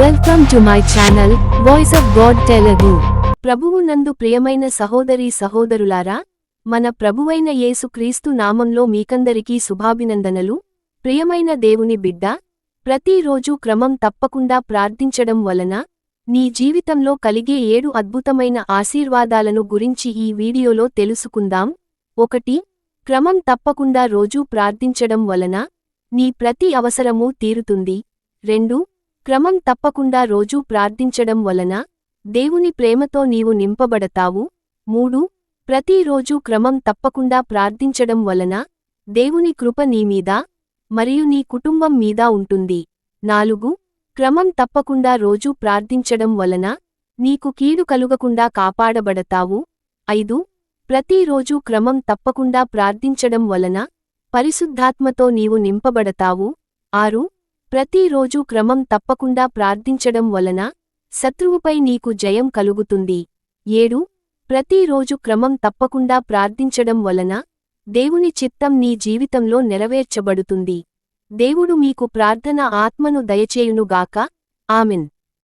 Welcome to my channel voice of God Telugu ప్రభువు నందు ప్రియమైన సహోదరి సహోదరులారా మన ప్రభువైన యేసు క్రీస్తు నామంలో మీకందరికీ శుభాభినందనలు. ప్రియమైన దేవుని బిడ్డ ప్రతిరోజు క్రమం తప్పకుండా ప్రార్థించడం వలన నీ జీవితంలో కలిగే ఏడు అద్భుతమైన ఆశీర్వాదాలను గురించి ఈ వీడియోలో తెలుసుకుందాం. ఒకటి క్రమం తప్పకుండా రోజూ ప్రార్థించడం వలన నీ ప్రతి అవసరమూ తీరుతుంది. రెండు క్రమం తప్పకుండా రోజూ ప్రార్థించడం వలన దేవుని ప్రేమతో నీవు నింపబడతావు. మూడు ప్రతిరోజూ క్రమం తప్పకుండా ప్రార్థించడం వలన దేవుని కృప నీమీద మరియు నీ కుటుంబం మీద ఉంటుంది. నాలుగు క్రమం తప్పకుండా రోజూ ప్రార్థించడం వలన నీకు కీడు కలుగకుండా కాపాడబడతావు. ఐదు ప్రతిరోజూ క్రమం తప్పకుండా ప్రార్థించడం వలన పరిశుద్ధాత్మతో నీవు నింపబడతావు. ఆరు ప్రతిరోజూ క్రమం తప్పకుండా ప్రార్థించడం వలన శత్రువుపై నీకు జయం కలుగుతుంది. ఏడు ప్రతిరోజు క్రమం తప్పకుండా ప్రార్థించడం వలన దేవుని చిత్తం నీ జీవితంలో నెరవేర్చబడుతుంది. దేవుడు మీకు ప్రార్థన ఆత్మను దయచేయునుగాక. ఆమెన్.